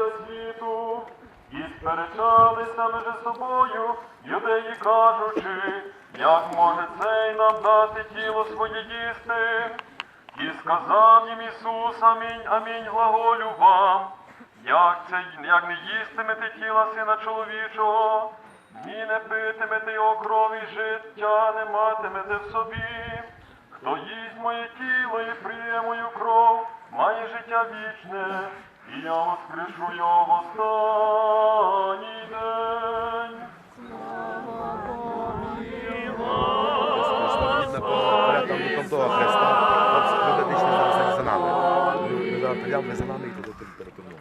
життя світу. І сперечалися між собою, юдеї кажучи, як може цей нам дати тіло своє їсти? І сказав їм Ісус, амінь, амінь, глаголю вам, як це як не їстимете тіла сина чоловічого, ні не питимете його крові, життя не матимете в собі. Хто їсть моє тіло і п'є мою кров, має життя вічне, і я воскрешу його в останній день. Порядком того Христа, медичний зараз за нами. Ми зараз прийдемо за нами і туди переконуємо.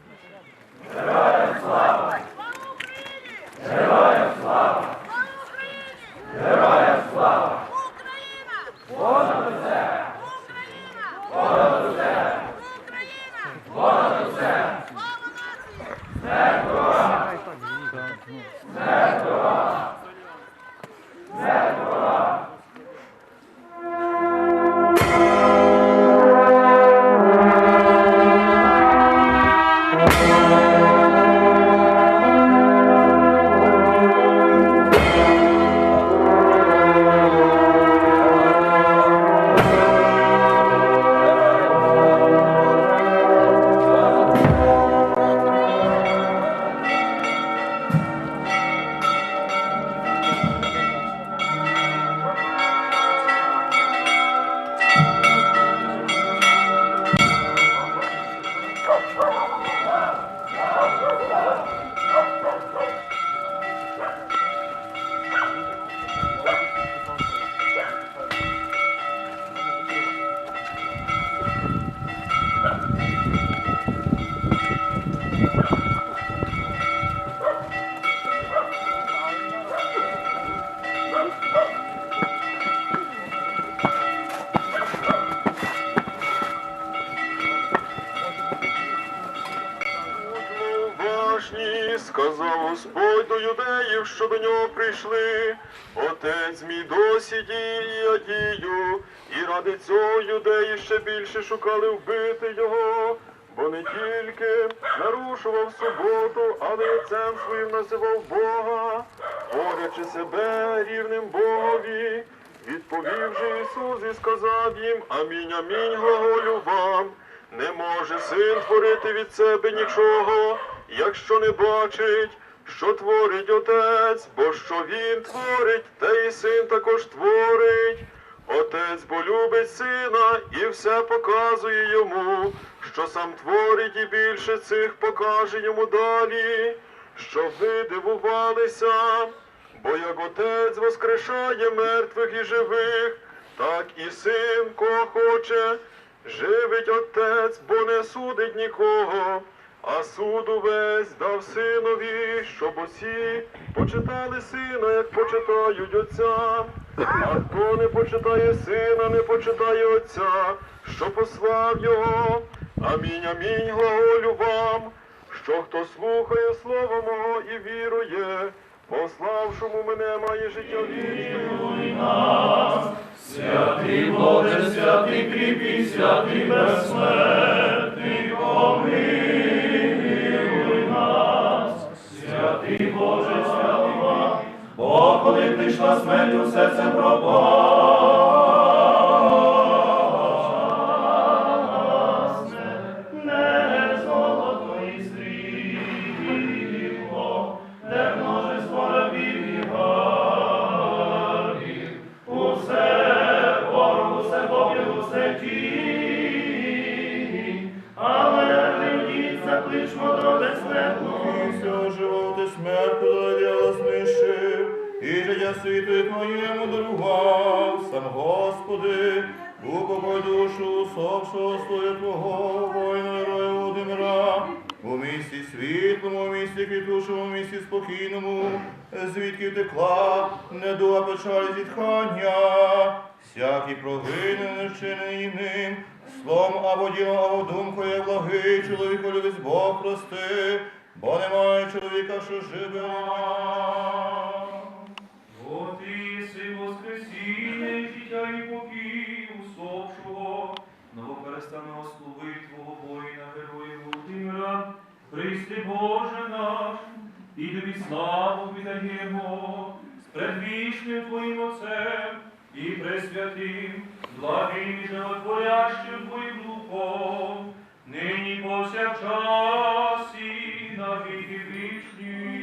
Україна! Господь до юдеїв, що до нього прийшли. Отець мій досі діє, дію, і ради цього юдеї ще більше шукали вбити його, бо не тільки нарушував суботу, але й отцем своїм називав Бога, борячи себе рівним Богові. Відповів же Ісус і сказав їм, амінь, амінь, глаголю вам. Не може син творити від себе нічого, якщо не бачить, що творить отець, бо що він творить, те і син також творить. Отець бо любить сина і все показує йому, що сам творить і більше цих покаже йому далі, щоб ви дивувалися. Бо як отець воскрешає мертвих і живих, так і син, кого хоче, живить отець, бо не судить нікого, а суду весь дав синові, щоб усі почитали сина, як почитають отця. А хто не почитає сина, не почитає отця, що послав його. Амінь, амінь, глаголю вам, що хто слухає слово мого і вірує, пославшому мене має життя вічне. Святий Боже, святий кріпкий, святий безсмертний, помилуй прийшла смерть у серце пропасне, не золото і срібло, не множество рабів і гарів, усе ворог, усе попіл, усе тінь, але кличмо до безсмертного. Все живо ти смертю доділа знищив, і життя світу твоєму дарував, сам Господи, упокой душу усопшого слуя Твого, воїна героя Володимира, у місті світлому, у місті квітучому, у місті спокійному, звідки текла недуга печаль зітхання, всякий провини не вчинений ним, словом або ділом, або думкою, благий чоловіко любить Бог прости, бо немає чоловіка, що живе. І тобі славу віддаємо з предвічним Твоїм Отцем і пресвятим, благим і животворящим Твоїм Духом, нині повсякчас і на віки вічні.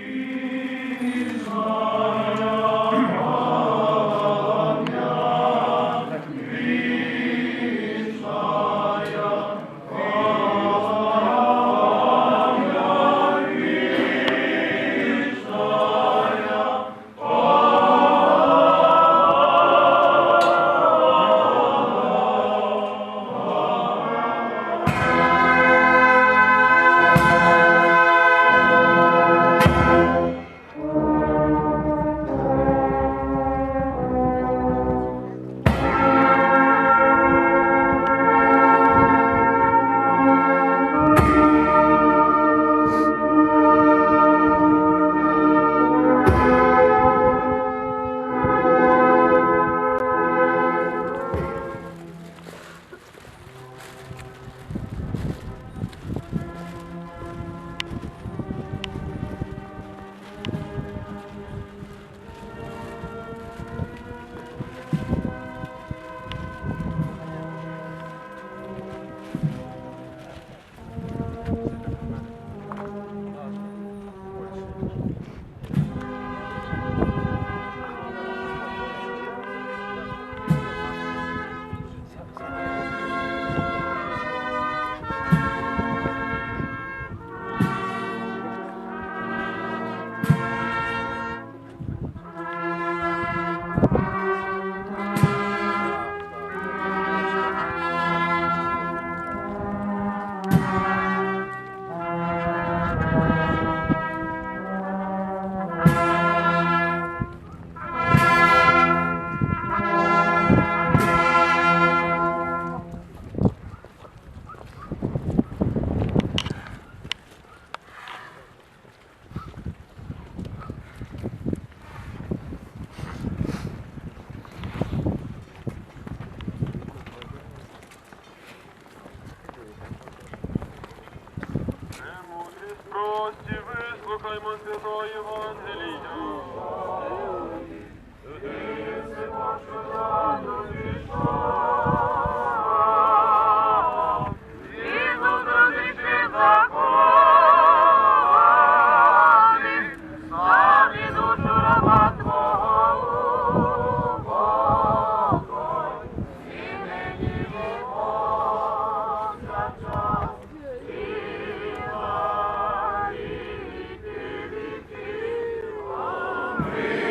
Прості, вислухаймо святої Євангелія. Згідно на віки віків. Амінь.